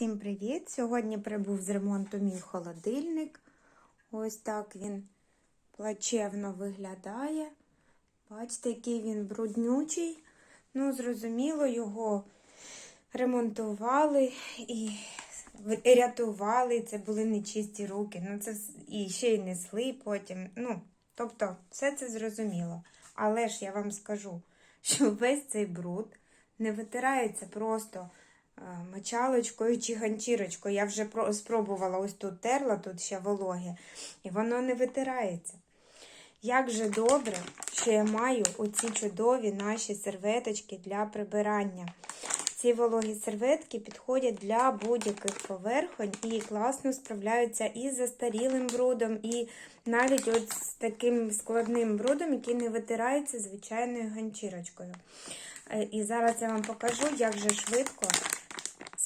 Всім привіт! Сьогодні прибув з ремонту мій холодильник. Ось так він плачевно виглядає. Бачите, який він бруднючий. Ну, зрозуміло, його ремонтували і рятували. Це були нечисті руки. Ну, це і ще й несли потім. Ну, тобто, все це зрозуміло. Але ж я вам скажу, що весь цей бруд не витирається просто мочалочкою чи ганчірочкою. Я вже спробувала ось тут терла, тут ще вологе, і воно не витирається. Як же добре, що я маю оці чудові наші серветочки для прибирання. Ці вологі серветки підходять для будь-яких поверхонь і класно справляються із застарілим брудом, і навіть от з таким складним брудом, який не витирається звичайною ганчірочкою. Е, І зараз я вам покажу, як же швидко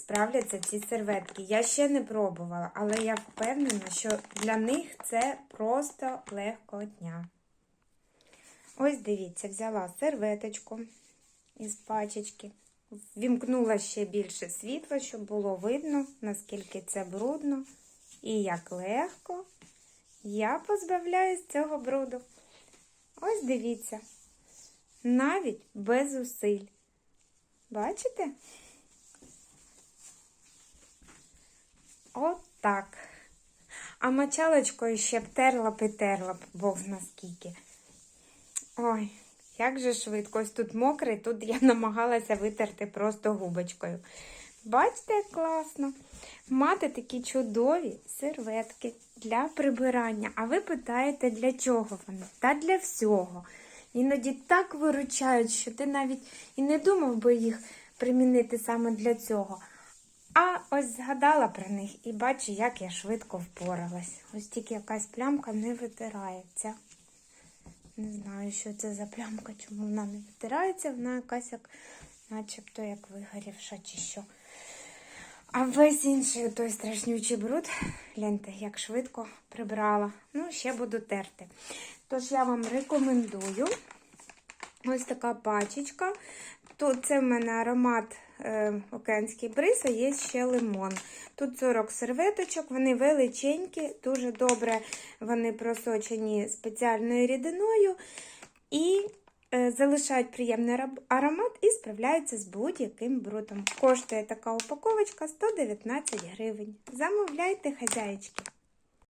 справляться ці серветки. Я ще не пробувала, але я впевнена, що для них це просто легкотня. Ось дивіться, взяла серветочку із пачечки, вімкнула ще більше світла, щоб було видно, наскільки це брудно. І як легко я позбавляюсь цього бруду. Ось дивіться, навіть без зусиль. Бачите? Отак. А мочалочкою ще б терла б і терла б, бог наскільки. Ой, як же швидко. Ось тут мокрий, тут я намагалася витерти просто губочкою. Бачите, як класно. Мати такі чудові серветки для прибирання. А ви питаєте, для чого вони? Та для всього. Іноді так виручають, що ти навіть і не думав би їх примінити саме для цього. А ось згадала про них і бачу, як я швидко впоралась. Ось тільки якась плямка не витирається. Не знаю, що це за плямка, чому вона не витирається, вона якась як, начебто як вигорівша чи що. А весь інший той страшнючий бруд, гляньте, як швидко прибрала. Ну, ще буду терти. Тож я вам рекомендую ось така пачечка. Тут це в мене аромат е, океанський бриз, а є ще лимон. Тут 40 серветочок, вони величенькі, дуже добре вони просочені спеціальною рідиною і е, залишають приємний аромат і справляються з будь-яким брудом. Коштує така упаковочка 119 гривень. Замовляйте, хазяєчки.